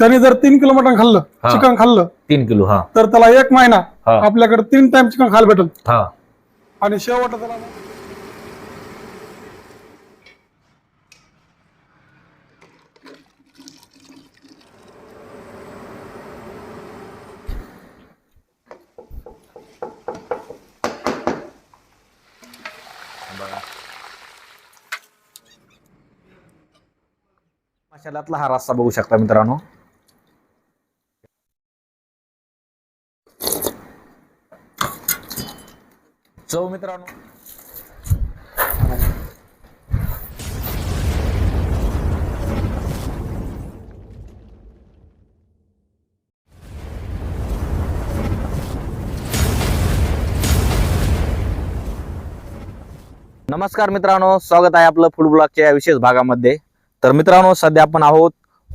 त्याने जर तीन किलो मटण खाल्लं हा. चिकन खाल्लं तीन किलो हा तर त्याला एक महिना हा. आपल्याकडे तीन टाइम चिकन खायला भेटेल हा आणि शेवट त्याला मशालातला हा रस्सा बघू शकता मित्रांनो चव मित्रांनो. नमस्कार मित्रांनो स्वागत आहे आपलं फूड ब्लॉगच्या या विशेष भागामध्ये. तर मित्रांनो सध्या आपण आहोत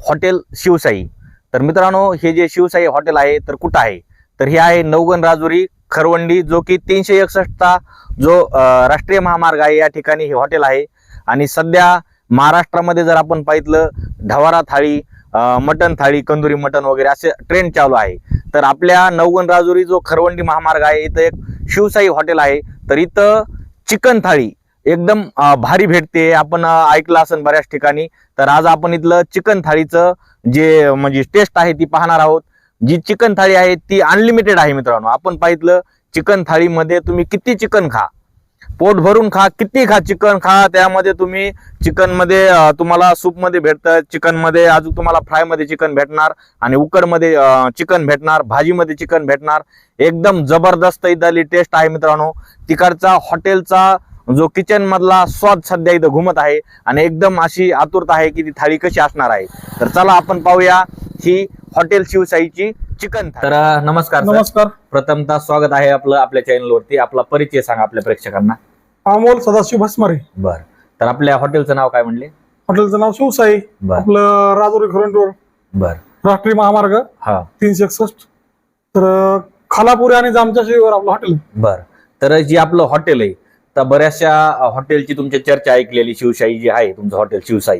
हॉटेल शिवसाई. तर मित्रांनो हे जे शिवसाई हॉटेल आहे तर कुठं आहे? तर हे आहे नवगण राजुरी खरवंडी जो की तीनशे एकसष्टचा जो राष्ट्रीय महामार्ग आहे या ठिकाणी हे हॉटेल आहे. आणि सध्या महाराष्ट्रामध्ये जर आपण पाहितलं ढवारा थाळी मटन मटण थाळी कंदुरी मटन वगैरे असे ट्रेंड चालू आहे. तर आपल्या नवगण राजुरी जो खरवंडी महामार्ग आहे इथं एक शिवसाई हॉटेल आहे. तर इथं चिकन थाळी एकदम भारी भेटते. आपण ऐकलं असेल बऱ्याच ठिकाणी. तर आज आपण इथलं चिकन थाळीचं जे म्हणजे टेस्ट आहे ती पाहणार आहोत. जी चिकन थाळी आहे ती अनलिमिटेड आहे मित्रांनो. आपण पाहितलं चिकन थाळीमध्ये तुम्ही किती चिकन खा. पोट भरून खा किती खा चिकन खा. त्यामध्ये तुम्ही चिकनमध्ये तुम्हाला सूपमध्ये भेटतं चिकनमध्ये अजून तुम्हाला फ्रायमध्ये चिकन भेटणार आणि उकडमध्ये चिकन भेटणार भाजीमध्ये चिकन भेटणार. एकदम जबरदस्त इथली टेस्ट आहे मित्रांनो. तिकडचा हॉटेलचा जो किचन मधला स्वाद सध्या इथं घुमत आहे आणि एकदम अशी आतुरता आहे की ती थाळी कशी असणार आहे. तर चला आपण पाहूया ही हॉटेल शिवसाईची चिकन तर नमस्कार. नमस्कार. प्रथमतः स्वागत आहे आपलं आपल्या चॅनल वरती आपला परिचय सांगा आपल्या प्रेक्षकांना. अमोल सदाशिव भस्मारे. बर. तर आपल्या हॉटेलचं नाव काय म्हणले? हॉटेलचं नाव शिवसाई. बर. आपलं राजुरी खरंडोर बर. राष्ट्रीय महामार्ग. हा. तीनशे एकसष्ट. तर खालापुरी आणि जामच्या शिवर आपलं हॉटेल आहे. बर. तर जी आपलं हॉटेल आहे तर बऱ्याचशा हॉटेलची तुमची चर्चा ऐकलेली शिवशाही जी आहे तुमचं हॉटेल शिवसाई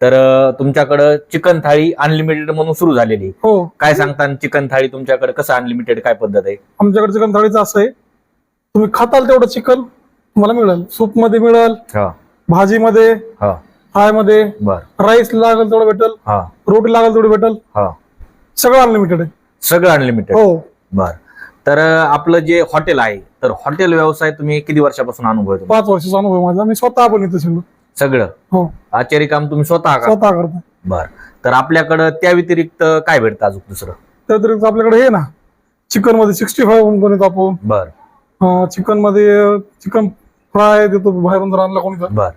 तर तुमच्याकडं चिकन थाळी अनलिमिटेड म्हणून सुरू झालेली. हो. काय सांगता चिकन थाळी तुमच्याकडे कसं अनलिमिटेड काय पद्धत आहे? आमच्याकडे चिकन थाळीचं असं आहे तुम्ही खाताल तेवढं चिकन तुम्हाला मिळेल. सूपमध्ये मिळेल हा. भाजीमध्ये हा. फ्रायमध्ये बर. राईस लागेल तेवढं भेटेल हा. रोटी लागेल तेवढी भेटेल. हा. सगळं अनलिमिटेड आहे. सगळं अनलिमिटेड हो. बर. तर आपलं जे हॉटेल आहे तर हॉटेल व्यवसाय तुम्ही किती वर्षापासून अनुभव आहे पाच वर्षाचा अनुभव माझा. मी स्वतः पण इथे शिकलो सगळं? हो. आचारी काम तुम्ही स्वतः का स्वतः करतो. बर. तर आपल्याकडं त्या व्यतिरिक्त काय भेटतं अजून दुसरं? त्या व्यतिरिक्त आपल्याकडे हे ना चिकनमध्ये सिक्स्टी फाईव्ह बनवतो आपण बर. चिकनमध्ये चिकन फ्राय देतो बाहेरून जर आणला कोणी बर.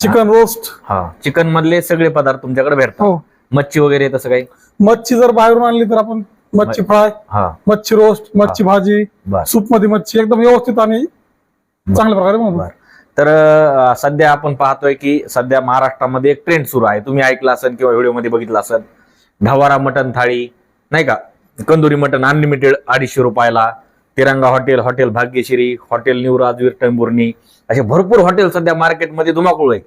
Chicken roast. हा. चिकन मधले सगळे पदार्थ तुमच्याकडे भेटतात. हो. मच्छी वगैरे तसं काही? मच्छी जर बाहेरून आणली तर आपण मच्छी फ्राय हा. मच्छी रोस्ट मच्छी भाजी बर. सूपमध्ये मच्छी एकदम व्यवस्थित आणि चांगल्या प्रकारे बनवतो बर. तर अं, सध्या आपण पाहतोय की सध्या महाराष्ट्रामध्ये एक ट्रेंड सुरू आहे. तुम्ही ऐकलं असेल किंवा व्हिडिओमध्ये बघितलं असेल ढवारा मटन थाळी नाही का? कंदुरी मटन अनलिमिटेड अडीचशे रुपयाला Tiranga hotel hotel Bhagyashree hotel new Rajveer असे भरपूर हॉटेल सध्या मार्केटमध्ये धुमाकूळ आहे.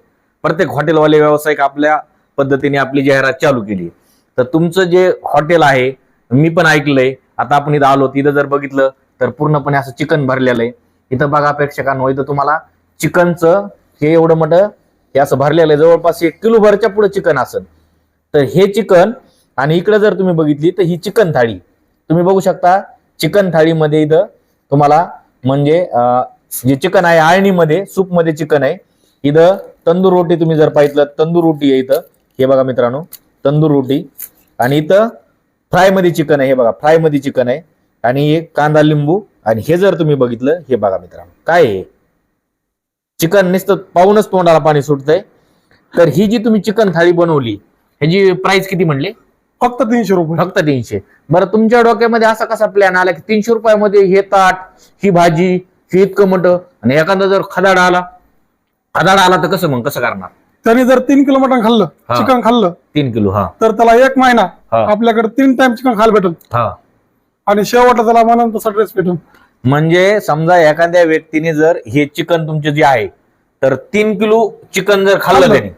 प्रत्येक हॉटेलवाले व्यावसायिक आपल्या पद्धतीने आपली जाहिरात चालू केली तर तुमचं जे हॉटेल आहे मी पण ऐकलंय. आता आपण इथं आलो तिथं जर बघितलं तर पूर्णपणे असं चिकन भरलेलं आहे. इथं बघा प्रेक्षकांनो इथं तुम्हाला चिकनचं हे एवढं मोठं हे असं भरलेलं आहे. जवळपास एक किलो भरच्या पुढे चिकन असेल. तर हे चिकन आणि इकडे जर तुम्ही बघितली तर ही चिकन थाळी. तुम्ही बघू शकता चिकन थाळीमध्ये इथं तुम्हाला म्हणजे जे चिकन आहे आळणीमध्ये सूपमध्ये चिकन आहे. इथं तंदूर रोटी तुम्ही जर पाहिलं तंदूर रोटी आहे इथं. हे बघा मित्रांनो तंदूर रोटी. आणि इथं फ्रायमध्ये चिकन आहे हे बघा फ्रायमध्ये चिकन आहे. आणि एक कांदा लिंबू आणि हे जर तुम्ही बघितलं हे बघा मित्रांनो काय आहे चिकन नुसतं पाहूनच तोंडाला पाणी सुटतंय. तर ही जी तुम्ही चिकन थाळी बनवली ह्याची प्राइस किती म्हणले? फक्त तीनशे रुपये. फक्त तीनशे. बरं तुमच्या डोक्यामध्ये असा कसा प्लॅन आला की तीनशे रुपयामध्ये हे ताट ही भाजी हे इतकं मोठं आणि एखादा जर खदाड आला? खदाड आला तर कसं मग? कसं करणार? त्याने जर तीन किलो मटण खाल्लं हा. चिकन खाल्लं तीन किलो हा. तर त्याला एक महिना हा. आपल्याकडे तीन टाइम चिकन खायला भेटेल. हा. आणि शेवटला त्याला म्हणून तसा ड्रेस भेटेल. म्हणजे समजा एखाद्या व्यक्तीने जर हे चिकन तुमचे जे आहे तर तीन किलो चिकन जर खाल्लं त्यांनी.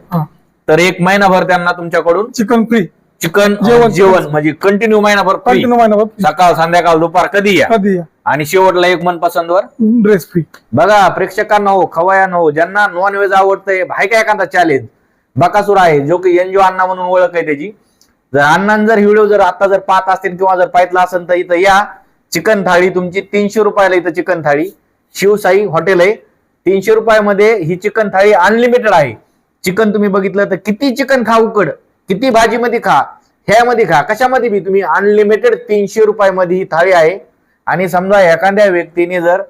तर एक महिनाभर त्यांना तुमच्याकडून चिकन फ्री चिकन जेवण- जेवण. म्हणजे कंटिन्यू महिनाभर. कंटिन्यू महिनाभर सकाळ संध्याकाळ दुपार कधी या? कधी आणि शेवटला एक मनपसंतवर ड्रेस फ्री बघा प्रेक्षकांना हो खवयानं हो ज्यांना नॉनव्हेज आवडतंय भाई काय एखादा चॅलेंज बकासूर आहे जो की एनजीओ अण्णा म्हणून ओळख आहे त्याची. जर अण्णांनी जर व्हिडिओ जर आता जर पाहत असतील किंवा जर पाहितला असेल तर इथं या. चिकन थाळी तुमची तीनशे रुपयाला इथं चिकन थाळी. शिवसाई हॉटेल आहे. तीनशे रुपयामध्ये ही चिकन थाळी अनलिमिटेड आहे. चिकन तुम्ही बघितलं तर किती चिकन खा उकड. किती भाजीमध्ये खा. ह्यामध्ये खा. कशामध्ये बी तुम्ही अनलिमिटेड तीनशे रुपयामध्ये ही थाळी आहे. आणि समजा एखाद्या व्यक्तीने जर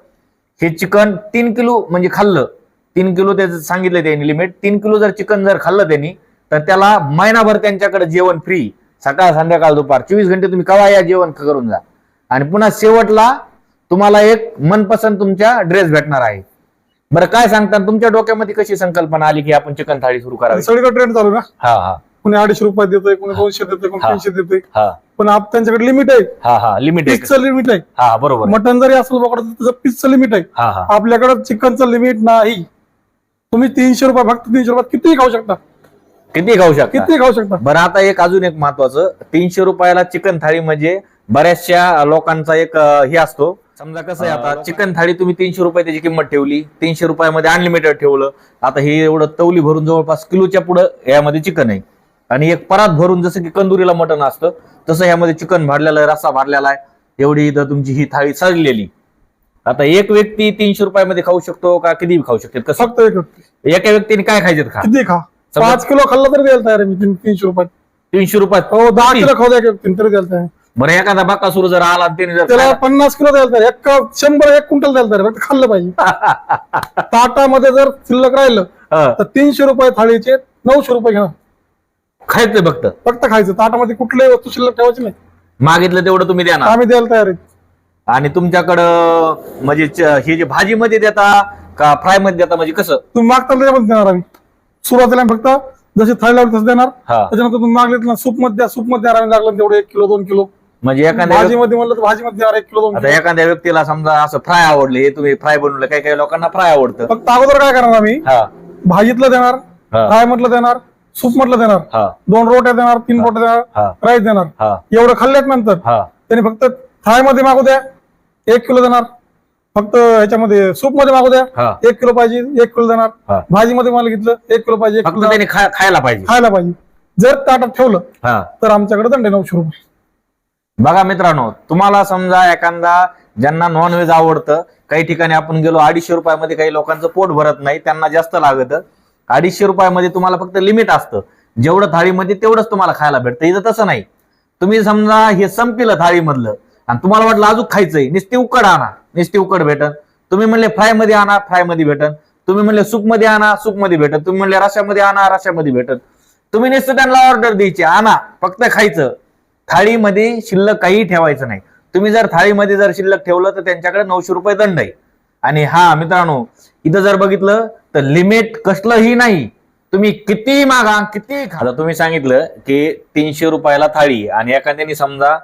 हे चिकन तीन किलो म्हणजे खाल्लं. तीन किलो त्याचं सांगितलं त्यांनी लिमिट तीन किलो जर चिकन जर खाल्लं त्यांनी तर त्याला महिनाभर त्यांच्याकडे जेवण फ्री सकाळ संध्याकाळ दुपार. चोवीस घंटे तुम्ही कवा या जेवण करून जा. आणि पुन्हा शेवटला तुम्हाला एक मनपसंत तुमच्या ड्रेस भेटणार आहे. बरं काय सांगता? तुमच्या डोक्यामध्ये कशी संकल्पना आली की आपण चिकन थाळी सुरू करावी? सगळीकडे ट्रेंड चालू ना? हा हा. कोणी अडीचशे रुपये देतोय कोणी दोनशे देतोय कोणी. तीनशे देतोय. हा. पण आप त्यांच्याकडे लिमिट आहे. हा हा. लिमिट आहे. पीसचं लिमिट आहे. हा बरोबर. मटन जरी असेल बघा त्याचं पीसचं लिमिट आहे. आपल्याकडे चिकनचं लिमिट नाही. तुम्ही तीनशे रुपये फक्त तीनशे रुपयात कितीही खाऊ शकता. किती खाऊ शकता? कितीही खाऊ शकता? बरं आता एक अजून एक महत्वाचं. तीनशे रुपयाला चिकन थाळी म्हणजे बऱ्याचशा लोकांचा एक हे असतो. समजा कसं आहे आता चिकन थाळी तुम्ही तीनशे रुपये त्याची किंमत ठेवली तीनशे रुपयामध्ये अनलिमिटेड ठेवलं. आता हे एवढं तवली भरून जवळपास किलोच्या पुढं यामध्ये चिकन आहे. आणि एक परात भरून जसं की कंदुरीला मटण असतं तसं यामध्ये चिकन भरलेलं आहे रस्सा भरलेला आहे. एवढी इथं तुमची ही थाळी सजलेली. आता एक व्यक्ती तीनशे रुपयामध्ये खाऊ शकतो का किती खाऊ शकते? कसं? फक्त. एका व्यक्तीने काय खायचं खा? किती खा? समजा- पाच किलो खाल्ला तरी द्यायला तयार आहे मी तीन- तीनशे रुपयात. तीनशे रुपयात? हो दहा? किलो खाऊ द्या एक व्यक्तीने तरी द्यायला तयार आहे. बरं एखादा बाका सुरू जर आला आणि त्याने जर त्याला खायला- पन्नास किलो द्यायला तयार आहे. एक शंभर एक क्विंटल द्यायला तयार आहे. फक्त खाल्लं पाहिजे. ताटामध्ये जर शिल्लक राहिलं हं, तर तीनशे रुपये थाळीचे नऊशे रुपये घेणार. खायचंय फक्त. फक्त खायचं. ताटामध्ये कुठल्याही वस्तू शिल्लक ठेवायची नाही. मागितलं तेवढं तुम्ही द्या ना आम्ही द्यायला तयार आहे. आणि तुमच्याकडं म्हणजे च- हे जे भाजीमध्ये देता का फ्रायमध्ये देता म्हणजे कसं? तुम्ही मागता त्याच्यामध्ये देणार आम्ही. सुरुवातीला फक्त जशी थाळी लावली तसं देणार. त्याच्यानंतर तुम्ही मागले सूपमध्ये सूपमध्ये आम्ही लागलं तेवढं एक किलो दोन किलो. म्हणजे एखाद्या भाजीमध्ये म्हणलं तर भाजीमध्ये द्या एक किलो दोन आता किलो. एखाद्या व्यक्तीला समजा असं फ्राय आवडले हे तुम्ही फ्राय बनवलं काही काही लोकांना फ्राय आवडतं. फक्त अगोदर काय करणार आम्ही? भाजीतलं देणार फ्राय मधलं देणार सूप मधलं देणार हा. दोन रोट्या देणार तीन रोट्या देणार राईस देणार. एवढं खाल्ल्यात नंतर हा. त्यांनी फक्त थाळी मध्ये मागू द्या एक किलो देणार. फक्त ह्याच्यामध्ये सूपमध्ये मागू द्या. हा. एक किलो पाहिजे एक किलो देणार. हा. भाजीमध्ये मला घेतलं एक किलो पाहिजे एक फक्त किलो देणार. त्याने खा- खायला पाहिजे. खायला पाहिजे. जर ताटात ठेवलं हा. तर आमच्याकडे दंड आहे नऊशे रुपये. बघा मित्रांनो तुम्हाला समजा एखादा ज्यांना नॉनव्हेज आवडतं काही ठिकाणी आपण गेलो अडीचशे रुपयामध्ये काही लोकांचं पोट भरत नाही त्यांना जास्त लागत. अडीचशे रुपयामध्ये तुम्हाला फक्त लिमिट असतं. जेवढं थाळीमध्ये तेवढंच तुम्हाला खायला भेटतं. इथं तसं नाही. तुम्ही समजा हे संपलं थाळीमधलं आणि तुम्हाला वाटलं अजून खायचंय नुसती उकड आणा. नुसती उकड भेटन. तुम्ही म्हणले फ्रायमध्ये आणा फ्रायमध्ये भेटन. तुम्ही म्हणले सूपमध्ये आणा सूपमध्ये भेटन. तुम्ही म्हणले रश्यामध्ये आणा रश्यामध्ये भेटन. तुम्ही नुसतं त्यांना ऑर्डर द्यायची. आणा फक्त खायचं. थाळीमध्ये शिल्लक काही ठेवायचं नाही. तुम्ही जर थाळीमध्ये जर शिल्लक ठेवलं तर त्यांच्याकडे नऊशे रुपये दंड आहे. आणि हा मित्रांनो इथं जर बघितलं तर लिमिट कसलंही नाही. तुम्ही किती मागा किती खा. तुम्ही सांगितलं की तीनशे रुपयाला थाळी आणि एखाद्याने समजा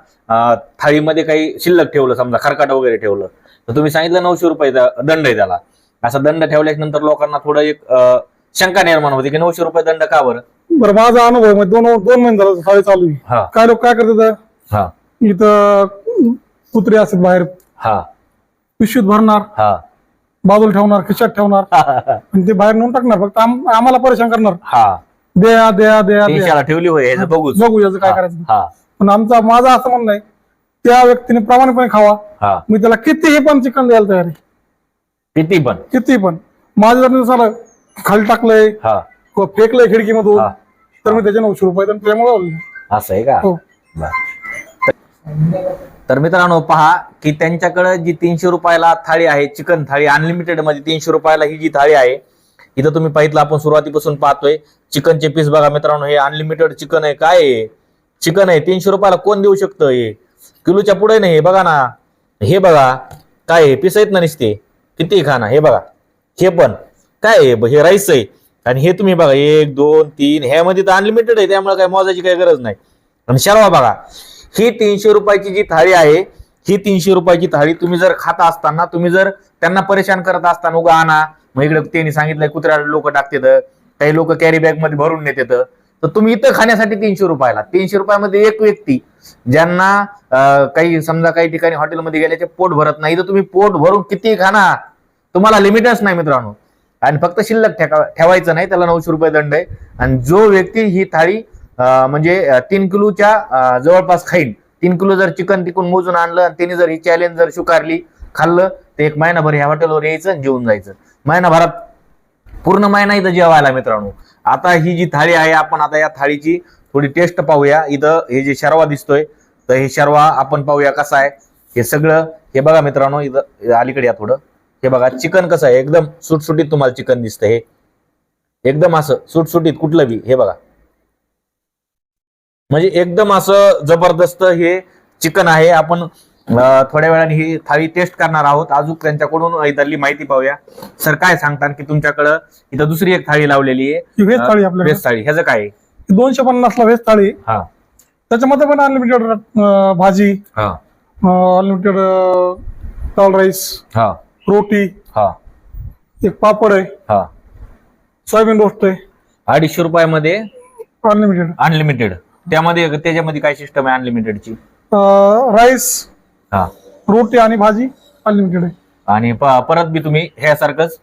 थाळीमध्ये काही शिल्लक ठेवलं समजा खरकाट वगैरे ठेवलं तर तुम्ही सांगितलं नऊशे रुपये दंड आहे त्याला. असा दंड ठेवल्याच्या नंतर लोकांना थोडं एक शंका निर्माण होते की नऊशे रुपये दंड का बरं? बरं माझा अनुभव आहे, दोन दोन महिने झाला थाळी चालू आहे. हा. काय लोक काय करतात? इथं कुत्रे असतात बाहेर हा. पिशवीत भरणार हा. बाजूला ठेवणार खिशात ठेवणार आणि ते बाहेर नेऊन टाकणार फक्त आम- आम्हाला परेशान करणार. हा. द्या द्या द्या ठेवली बघूच. बघू याचं काय करायचं. हा. पण आमचा माझा असं म्हणणं आहे त्या व्यक्तीने प्रामाणिकपणे खावा. हा. मी त्याला कितीही पण चिकन द्यायला तयार आहे. किती पण. किती पण. माझं जर झालं खाली टाकलंय हा. फेकलंय खिडकीमधून. तर मी त्याचे नऊशे रुपये त्यामुळे असं आहे का? हो. तर मित्रांनो पहा की त्यांच्याकडे जी तीनशे रुपयाला थाळी आहे चिकन थाळी अनलिमिटेडमध्ये तीनशे रुपयाला ही जी थाळी आहे इथं तुम्ही पाहिलं आपण सुरुवातीपासून पाहतोय. चिकनचे पीस बघा मित्रांनो हे अनलिमिटेड चिकन आहे. काय आहे? चिकन आहे. तीनशे रुपयाला कोण देऊ शकतं हे? किलोच्या पुढे नाही हे बघा ना. हे बघा काय आहे? पीस ना निसते. किती खाना हे बघा. हे पण. काय आहे? हे राईस आहे. आणि हे तुम्ही बघा एक दोन तीन ह्यामध्ये तर अनलिमिटेड आहे त्यामुळे काय मोजायची काही गरज नाही. आणि शर्वा बघा ही तीनशे रुपयाची जी थाळी आहे ही तीनशे रुपयाची थाळी तुम्ही जर खात असताना तुम्ही जर त्यांना परेशान करत असताना उगा आणा. मग इकडे त्यांनी सांगितलंय कुत्र्याला लोक टाकतात. काही लोक कॅरी बॅगमध्ये भरून नेतात. तर तुम्ही इथं खाण्यासाठी तीनशे रुपयाला. तीनशे रुपयामध्ये एक व्यक्ती ज्यांना काही समजा काही ठिकाणी हॉटेलमध्ये गेल्याचे पोट भरत नाही तर तुम्ही पोट भरून किती खाणार तुम्हाला लिमिटच नाही मित्रांनो. आणि फक्त शिल्लक ठेवायचं नाही त्याला नऊशे रुपये दंड आहे. आणि जो व्यक्ती ही थाळी अं, म्हणजे तीन किलोच्या जवळपास खाईल. तीन किलो जर चिकन तिकून मोजून आणलं आणि त्याने जर ही चॅलेंज जर स्वीकारली खाल्लं तर एक महिनाभर ह्या हॉटेलवर यायचं आणि जेवून जायचं. महिनाभरात पूर्ण महिना इथं जेवायला मित्रांनो. आता ही जी थाळी आहे आपण आता या थाळीची थोडी टेस्ट पाहूया. इथं हे जे शर्वा दिसतोय तर हे शर्वा आपण पाहूया कसा आहे. हे सगळं हे बघा मित्रांनो इथं अलीकडे या थोडं. हे बघा चिकन कसं आहे. एकदम सुटसुटीत तुम्हाला चिकन दिसतं हे. एकदम असं सुटसुटीत कुठलं बी हे बघा. म्हणजे एकदम असं जबरदस्त हे चिकन आहे. आपण थोड्या वेळाने ही थाळी टेस्ट करणार आहोत. अजून त्यांच्याकडून इथली माहिती पाहूया. सर काय सांगतात की तुमच्याकडं इथं दुसरी एक थाळी लावलेली आहे. व्हेज थाळी आपल्याकडे. व्हेज थाळी. ह्याचं काय दोनशे पन्नासला व्हेज थाळी. हा. त्याच्यामध्ये पण अनलिमिटेड भाजी हा. अनलिमिटेड दाल राईस हा. रोटी हा. एक पापड आहे. हा. सोयाबीन रोस्ट आहे. अडीचशे रुपयामध्ये अनलिमिटेड अनलिमिटेड त्यामध्ये त्याच्यामध्ये काय सिस्टम आहे अनलिमिटेडची राईस हा. रोटी आणि भाजी अनलिमिटेड आहे. आणि प- परत बी तुम्ही ह्यासारखंच?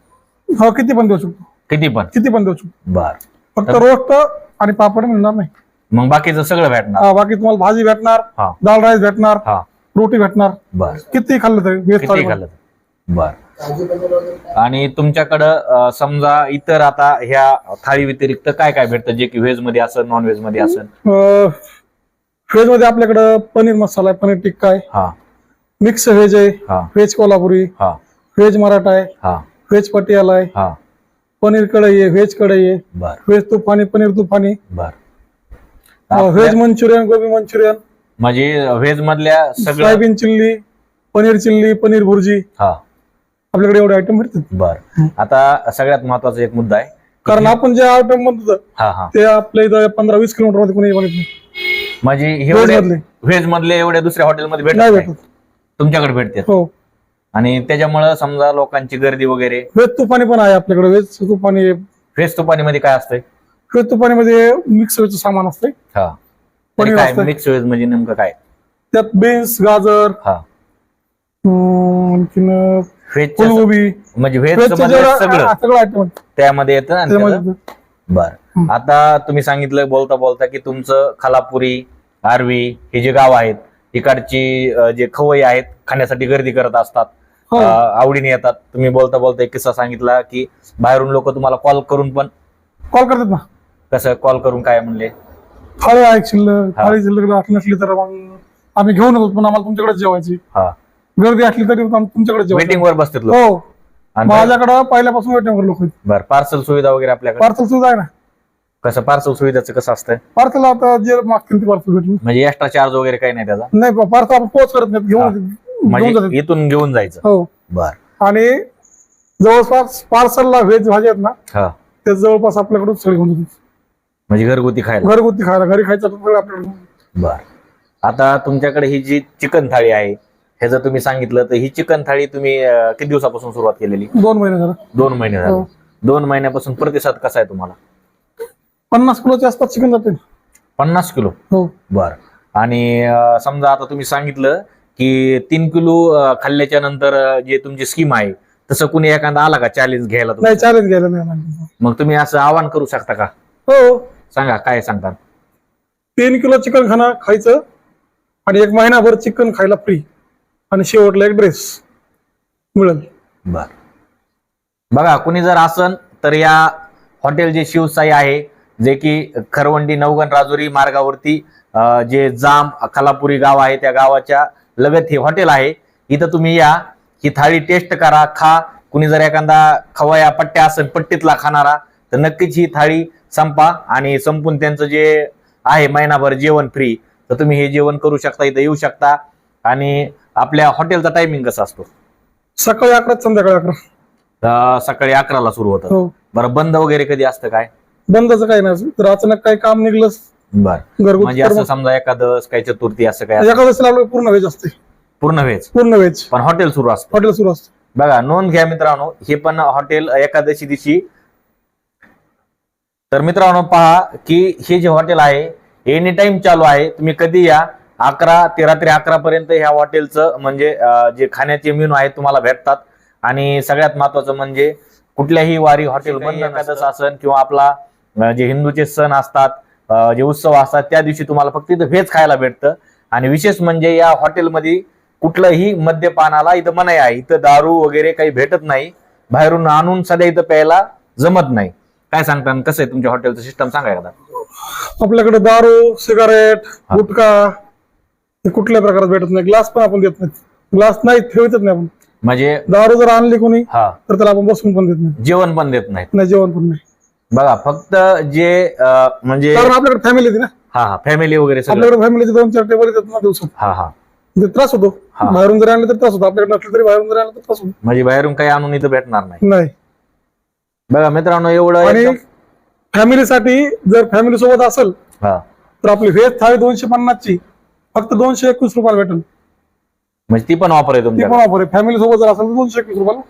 हो किती पण देऊ शकतो. किती पण? किती पण देऊ शकतो. बर. फक्त रोस्ट आणि पापड मिळणार नाही. मग बाकीचं सगळं भेटणार. हा, बाकी तुम्हाला भाजी भेटणार हा. दाल राईस भेटणार हा. रोटी भेटणार. बर. किती खाल्लं तरी व्हेज किती खाल्लं बर. आणि तुमच्याकडं अं, समजा इतर आता ह्या थाळी व्यतिरिक्त काय काय भेटतं? जे की व्हेजमध्ये असेल नॉन व्हेजमध्ये असेल? व्हेजमध्ये आपल्याकडं पनीर मसाला आहे पनीर टिक्का आहे. हा. मिक्स व्हेज आहे. हा. व्हेज कोल्हापुरी हा. व्हेज मराठा आहे. हा. व्हेज पटियाला आहे. हा. पनीर कढई आहे व्हेज कढई आहे. बर. व्हेज तुफानी पनीर तुफानी. बर. व्हेज मंचुरियन गोबी मंचुरियन. म्हणजे व्हेज मधल्या soybean chilli paneer chilli paneer bhurji. हा. आपल्याकडे एवढे आयटम भेटतात. बर. आता सगळ्यात महत्त्वाचा एक मुद्दा आहे. कारण आपण जे आयटम म्हणतो हा हा. ते आपल्या इथं पंधरा वीस किलोमीटरमध्ये कोणी बनत नाही. म्हणजे व्हेज मधले एवढ्या दुसऱ्या हॉटेलमध्ये. भेटत. तुमच्याकडे भेटते. हो. आणि त्याच्यामुळं समजा लोकांची गर्दी वगैरे. व्हेज तुफानी पण आहे आपल्याकडे. तुफानी आहे. व्हेज तुपाणी मध्ये काय असतंय? व्हेज तुफानीमध्ये मिक्स व्हेजचं सामान असते हा. पनीर काय असतं. मिक्स व्हेज म्हणजे नेमकं काय? त्यात बीन्स गाजर हा. अं, आणखीन व्हेज फुलगोबी. म्हणजे व्हेज जेवढं सगळं. हा, सगळं आयटम त्यामध्ये येतं आणि बर. हं. आता तुम्ही सांगितलं बोलता बोलता की तुमचं खालापुरी आरवी हे जे गाव आहेत इकडची जे खवई आहेत खाण्यासाठी गर्दी करत असतात. हो. आवडीने येतात. तुम्ही बोलता बोलता एक किस्सा सांगितला की बाहेरून लोक तुम्हाला कॉल करून पण कॉल करतात ना? कसं कॉल करून काय म्हणले? थाळी आहे शिल्लक हा. थाळी शिल्लक असली नसली तर मग आम्ही घेऊन येतो पण आम्हाला तुमच्याकडे जेवायची. हा. गर्दी असली तरी तुमच्याकडे वेटिंग वर बसतात लोक. हो. माझ्याकडे पहिल्यापासून वेटिंग लोक बर पार्सल सुविधा वगैरे आपल्याकडे? पार्सल सुद्धा आहे ना? कसं पार्सल सुविधाचं कसं असतं पार्सल आता जे मागतील ते पार्सल भेटून म्हणजे एक्स्ट्रा चार्ज वगैरे काही नाही त्याचा? नाही पार्सल आपण पोच करत नाही घेऊन घेऊन म्हणजे जातात. इथून घेऊन जायचं. हो. बर. आणि जवळपास पार्सलला व्हेज भाजी आहेत ना हा. ते जवळपास आपल्याकडून सगळे घेऊन जातात. म्हणजे घरगुती खायला. घरगुती खायला घरी खायचं तर सगळं आपल्याकडे बर. आता तुमच्याकडे ही जी चिकन थाळी आहे हे जर तुम्ही सांगितलं तर ही चिकन थाळी तुम्ही अं, किती दिवसापासून सुरुवात केलेली? दोन महिने झाला. दोन महिने झाले. हो. दोन महिन्यापासून प्रतिसाद कसा आहे तुम्हाला? पन्नास किलोच्या आसपास चिकन जाते पन्नास किलो? हो. बर. आणि अं, समजा आता तुम्ही सांगितलं की तीन किलो अं, खाल्ल्याच्या नंतर अं, जे तुमची स्कीम आहे तसं कुणी एखादा आला का चॅलेंज घ्यायला नाही? चॅलेंज घ्यायला नाही. मग तुम्ही असं आवाहन करू शकता का? हो. सांगा काय सांगता? तीन किलो चिकन खाणं खायचं आणि एक महिनाभर चिकन खायला फ्री आणि शेवटला एक ड्रेस मिळेल. बर. बघा कुणी जर असन तर या हॉटेल जे शिवसाई आहे जे की खरवंडी नवगण राजुरी मार्गावरती जे जाम खालापुरी गाव आहे त्या गावाच्या लगत हे हॉटेल आहे. इथं तुम्ही या ही थाळी टेस्ट करा खा. कुणी जर एखादा खवया पट्ट्या असेल पट्टीतला खाणारा तर नक्कीच ही थाळी संपा आणि संपून त्यांचं जे आहे महिनाभर जेवण फ्री तर तुम्ही हे जेवण करू शकता इथं येऊ शकता. आणि आपल्या हॉटेलचा टायमिंग कसा असतो? सकाळी अकरा संध्याकाळी अकरा. सकाळी अकराला सुरू होतं. हो. बरं बंद वगैरे कधी असतं काय? बंदच काही नाही. तर अचानक काही काम निघलं बर. घरगुती म्हणजे असं समजा एखादं काही चतुर्थी असं काय एखादं आपलं पूर्ण व्हेज असते. पूर्ण व्हेज? पूर्ण व्हेज. पण हॉटेल सुरू असतं. हॉटेल सुरू असते. बघा नोंद घ्या मित्रांनो हे पण हॉटेल एकादशी दिवशी तर मित्रांनो पहा की हे जे हॉटेल आहे एनी टाइम चालू आहे. तुम्ही कधी या अकरा ते रात्री अकरा पर्यंत ह्या हॉटेलचं म्हणजे अं, जे खाण्याचे मेनू आहेत तुम्हाला भेटतात. आणि सगळ्यात महत्वाचं म्हणजे कुठल्याही वारी हॉटेल बंद एखादं असन किंवा आपला जे हिंदूचे सण असतात जे उत्सव असतात त्या दिवशी तुम्हाला फक्त इथं व्हेज खायला भेटतं. आणि विशेष म्हणजे या हॉटेलमध्ये कुठलंही मद्यपानाला इथं मनाई आहे. इथं दारू वगैरे काही भेटत नाही. बाहेरून आणून सध्या इथं प्यायला जमत नाही. काय सांगता कसं आहे तुमच्या हॉटेलचं सिस्टम सांगा एकदा. आपल्याकडे दारू सिगारेट. गुटखा हे कुठल्या प्रकारात भेटत नाही. ग्लास पण आपण देत नाही. ग्लास नाही ठेवतच नाही आपण. म्हणजे दारू जर आणली कोणी हा. तर त्याला आपण बसून पण देत नाही. जेवण पण देत नाही जेवण पण नाही. बघा फक्त जे अं, म्हणजे कारण आपल्याकडे फॅमिली होती ना? हा हा फॅमिली वगैरे सगळं. आपल्याकडे फॅमिलीचे दोन चार टेबल येतात ना दिवसात हा हा. ते त्रास होतो. हा. बाहेरून जरी आणले तर त्रास होतो. आपल्याकडे नसले तरी बाहेरून जरी आणलं तर त्रास होतो. म्हणजे बाहेरून काही आणून इथं भेटणार नाही. नाही. बघा मित्रांनो एवढं आणि एकदम- फॅमिलीसाठी जर फॅमिली सोबत असेल हा. तर आपली व्हेज थाळी दोनशे पन्नासची. फक्त दोनशे एकवीस रुपयाला भेटेल. म्हणजे ती पण ऑफर आहे ती पण ऑफर आहे. फॅमिली सोबत जर असेल तर दोनशे एकवीस रुपयाला.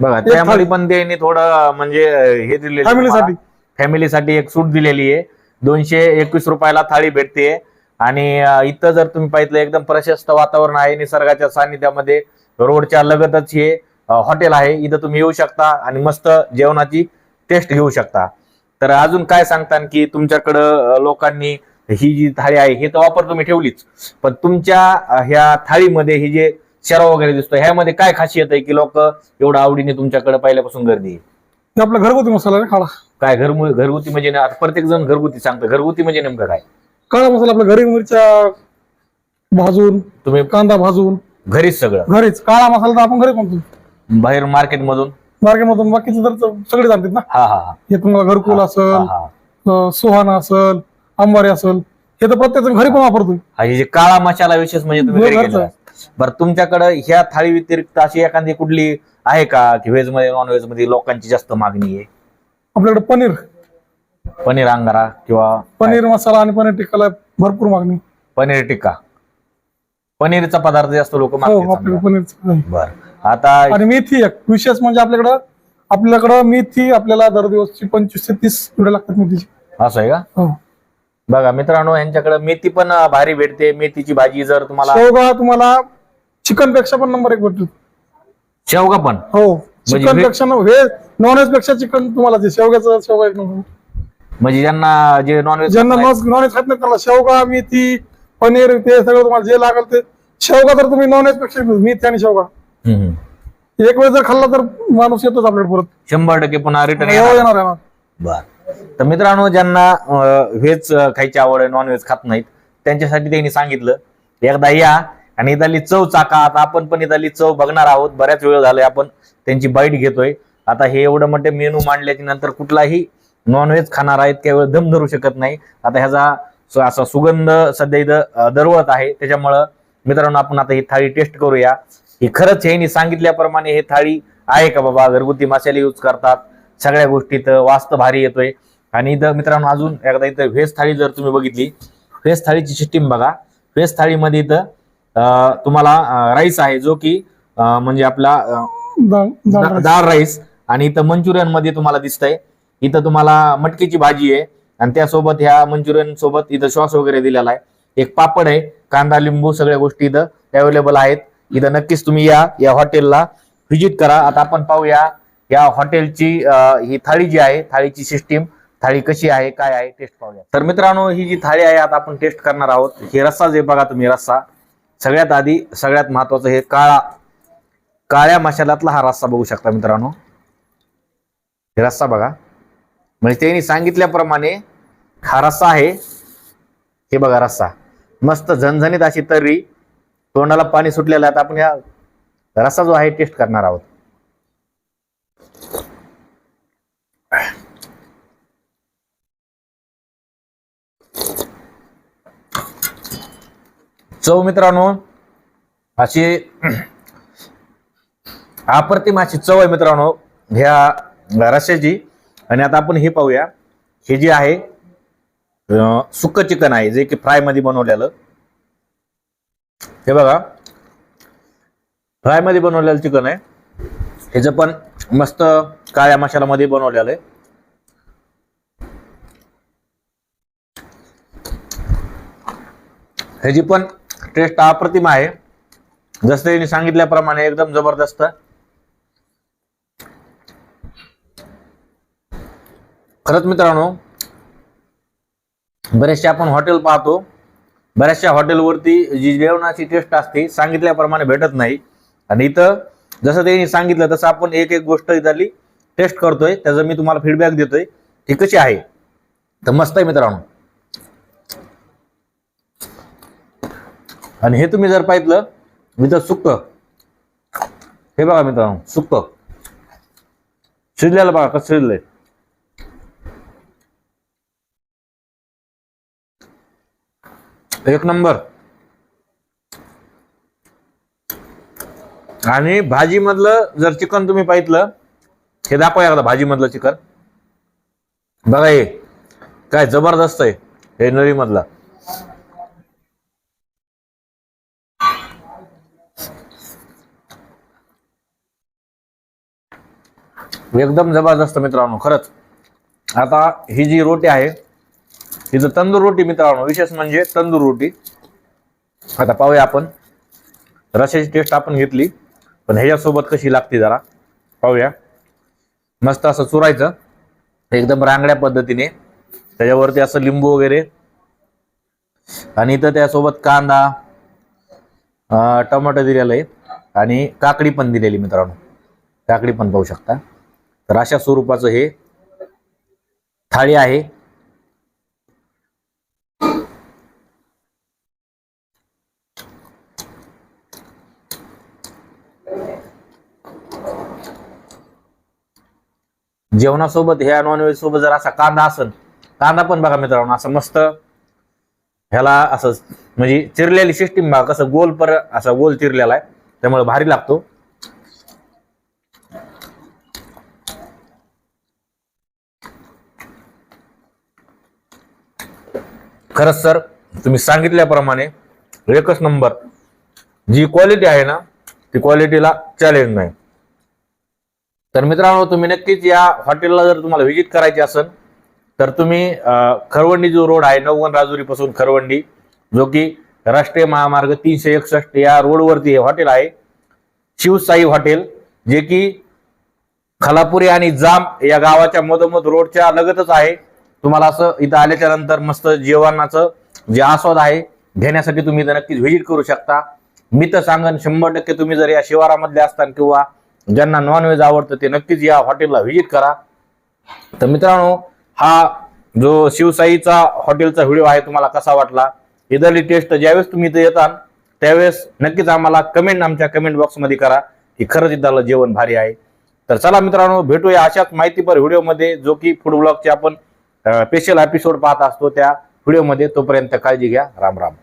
बघा थाळी. पण त्यांनी थोडं म्हणजे हे दिले फॅमिलीसाठी फॅमिलीसाठी एक सूट दिलेली आहे. दोनशे एकवीस रुपयाला थाळी भेटते. आणि इथं जर तुम्ही पाहिलं एकदम प्रशस्त वातावरण आहे निसर्गाच्या सानिध्यामध्ये रोडच्या लगतच हे हॉटेल आहे. इथं तुम्ही येऊ शकता आणि मस्त जेवणाची टेस्ट घेऊ शकता. तर अजून काय सांगता की तुमच्याकडं लोकांनी ही जी थाळी आहे हे तर वापर तुम्ही ठेवलीच. पण तुमच्या ह्या थाळीमध्ये ही जे शरा वगैरे दिसतो ह्यामध्ये काय खासियत आहे की लोक एवढं आवडीने तुमच्याकडे पहिल्यापासून गर्दी आहे? आपला घरगुती मसाला आहे काळा. काय घर घरगुती म्हणजे ना- आता प्रत्येक जण घरगुती सांगतं घरगुती म्हणजे नेमकं काय? काळा मसाला आपल्या घरी मिरच्या भाजून तुम्ही कांदा भाजून. घरीच सगळं? घरीच. काळा मसाला तर आपण घरी म्हणतो बाहेर मार्केट मधून मार्केटमधून बाकीचे तर सगळे जाणतात ना. हा हा हा. हे तुम्हाला घरकुल असेल हा. अं, सुहाना असेल अंबारी असेल हे तर प्रत्येक जण घरी पण वापरतोय. हा, हे जे काळा मसाला विशेष म्हणजे तुम्ही घरी घरचा. केलेला आहे. बरं तुमच्याकडे ह्या थाळी व्यतिरिक्त अशी एखादी कुठली आहे का? की व्हेजमध्ये नॉन व्हेजमध्ये लोकांची जास्त मागणी आहे? आपल्याकडे पनीर. पनीर अंगारा किंवा पनीर मसाला आणि पनीर टिक्काला भरपूर मागणी. पनीर टिक्का. पनीरचा पदार्थ जास्त लोक हो बर. आता आणि मेथी एक विशेष म्हणजे आपल्याकडं आपल्याकडं मेथी आपल्याला दर दिवसची पंचवीस ते तीस एवढे लागतात मेथीची. असं आहे का? हो. बघा मित्रांनो यांच्याकडे मेथी पण भारी भेटते. मेथीची भाजी जर तुम्हाला शेवगा तुम्हाला चिकनपेक्षा पण नंबर एक भेटतो शेवगा पण? हो म्हणजे चिकन वे- पेक्षा व्हेज नॉन व्हेजपेक्षा चिकन तुम्हाला ते शेवग्याचं शेवगा एक नंबर. म्हणजे ज्यांना जे नॉन ज्यांना व्हेज नॉन व्हेज खात नाही त्याला शेवगा मेथी पनीर ते सगळं तुम्हाला जे लागेल ते शेवगा तर तुम्ही नॉन व्हेजपेक्षा मेथी आणि शेवगा. एक वेळ जर खाल्ला तर माणूस येतोच आपल्याकडे परत. शंभर टक्के पुन्हा रिटर्न येणार. येणार बर. तर मित्रांनो ज्यांना व्हेज खायची आवड आहे नॉन व्हेज खात नाहीत त्यांच्यासाठी त्यांनी सांगितलं एकदा या. आणि इथली चव चाका आता आपण पण इथली चव बघणार आहोत. बऱ्याच वेळ झालोय आपण त्यांची बाईट घेतोय. आता हे एवढं मोठे मेनू मांडल्याच्या नंतर कुठलाही नॉनव्हेज खाणार आहेत त्यावेळेस दम धरू शकत नाही. आता ह्याचा असा सुगंध सध्या इथं दरवळत आहे. त्याच्यामुळं मित्रांनो आपण आता ही थाळी टेस्ट करूया. ही खरंच ह्यांनी सांगितल्याप्रमाणे हे थाळी आहे का बाबा? घरगुती मसाले यूज करतात. सगळ्या गोष्टीत वास्त भारी येतोय. आणि इथं मित्रांनो अजून एकदा इथं व्हेज थाळी जर तुम्ही बघितली व्हेज थाळीची सिस्टीम बघा. व्हेज थाळीमध्ये इथं तुम्हाला राईस आहे जो की म्हणजे आपला अं, दाल- दाल दा- rice. डाळ राईस आणि इथं मंचुरियनमध्ये तुम्हाला दिसतंय. इथं तुम्हाला मटकीची भाजी आहे. आणि त्यासोबत ह्या मंचुरियन सोबत इथं सॉस वगैरे दिलेला आहे. एक पापड आहे. कांदा लिंबू सगळ्या गोष्टी इथं अवेलेबल आहेत. इथं नक्कीच तुम्ही या या हॉटेलला व्हिजिट करा. आता आपण पाहूया या हॉटेलची ही थाळी जी आहे थाळीची सिस्टीम थाळी कशी आहे काय आहे टेस्ट पाहूया. तर मित्रांनो ही जी थाळी आहे आता आपण टेस्ट करणार आहोत. हे रस्सा जे बघा तुम्ही रस्सा. सगळ्यात आधी सगळ्यात महत्वाचं हे काळा काळ्या मशालातला हा रस्सा बघू शकता मित्रांनो. हे रस्सा बघा. म्हणजे त्यांनी सांगितल्याप्रमाणे हा रस्सा आहे. हे बघा रस्सा मस्त झणझणीत अशी तर्री तोंडाला पाणी सुटलेलं आहे. आता आपण या रस्सा जो आहे टेस्ट करणार आहोत. चव मित्रांनो अशी अप्रतिम अशी चव आहे मित्रांनो ह्या रश्याची आणि आता आपण हे पाहूया. हे जे आहे सुक्क चिकन आहे जे की फ्रायमध्ये बनवलेलं. हे बघा. फ्रायमध्ये बनवलेलं चिकन आहे. ह्याचं पण मस्त काळ्या मसाल्यामध्ये बनवलेलं आहे. ह्याची पण टेस्ट अप्रतिम आहे. जसं त्यांनी सांगितल्याप्रमाणे एकदम जबरदस्त. खरंच मित्रांनो बरेचसे आपण हॉटेल पाहतो. बऱ्याचशा हॉटेलवरती जी जेवणाची टेस्ट असते सांगितल्याप्रमाणे भेटत नाही. आणि इथं जसं त्यांनी सांगितलं तसं आपण एक एक गोष्ट इथली टेस्ट करतोय. त्याचं मी तुम्हाला फीडबॅक देतोय. ती कशी आहे? तर मस्त आहे मित्रांनो. आणि हे तुम्ही जर पाहितलं मित्र सुक्क. हे बघा मित्रांनो सुक्क. शिजल्याला बघा कसं शिजलंय. एक नंबर. आणि भाजी मधलं जर चिकन तुम्ही पाहितलं हे दाखवा एकदा भाजी मधलं चिकन. बघा हे काय जबरदस्त आहे हे नळी एकदम जबरदस्त मित्रांनो खरंच. आता ही जी रोटी आहे तिथं तंदूर रोटी मित्रांनो विशेष म्हणजे तंदूर रोटी. आता पाहूया आपण. रशाची टेस्ट आपण घेतली पण ह्याच्यासोबत कशी लागते जरा पाहूया. मस्त असं चुरायचं. एकदम रांगड्या पद्धतीने. त्याच्यावरती असं लिंबू वगैरे. आणि इथं त्यासोबत कांदा टमाटर दिलेलं. आहे आणि काकडी पण दिलेली मित्रांनो. काकडी पण पाहू शकता. तर अशा स्वरूपाचं हे थाळी आहे. जेवणासोबत ह्या नॉनव्हेज सोबत जर असा कांदा असन कांदा पण बघा मित्रांनो असं मस्त ह्याला असं म्हणजे चिरलेली सिस्टीम बघा कसं गोल पर असा गोल चिरलेला आहे त्यामुळे भारी लागतो. खरंच सर तुम्ही सांगितल्याप्रमाणे एकच नंबर जी क्वालिटी आहे ना ती क्वालिटीला चॅलेंज नाही. तर मित्रांनो तुम्ही नक्कीच या हॉटेलला जर तुम्हाला व्हिजिट करायची असेल तर तुम्ही खरवंडी जो रोड आहे नववन राजुरीपासून खरवंडी जो की राष्ट्रीय महामार्ग तीनशे एकसष्ट या रोडवरती हे हॉटेल आहे शिवसाई हॉटेल जे की खलापुरी आणि जाम या गावाच्या मधोमध रोडच्या लगतच आहे. तुम्हाला असं इथं आल्याच्यानंतर मस्त जेवणाचं जे आस्वाद आहे घेण्यासाठी तुम्ही इथं नक्कीच व्हिजिट करू शकता. मी तर सांगन शंभर टक्के तुम्ही जर या शिवारामधले असताना किंवा ज्यांना नॉनव्हेज आवडतं ते नक्कीच या हॉटेलला व्हिजिट करा. तर मित्रांनो हा जो शिवसाईचा हॉटेलचा व्हिडिओ आहे तुम्हाला कसा वाटला? इधरली टेस्ट ज्यावेळेस तुम्ही इथं येताल त्यावेळेस नक्कीच आम्हाला कमेंट आमच्या कमेंट बॉक्समध्ये करा की खरंच इथलं जेवण भारी आहे. तर चला मित्रांनो भेटूया अशाच माहितीपर व्हिडिओमध्ये जो की फूड ब्लॉगचे आपण स्पेशल एपिसोड पाहत असतो त्या. व्हिडिओमध्ये तोपर्यंत काळजी घ्या. राम राम.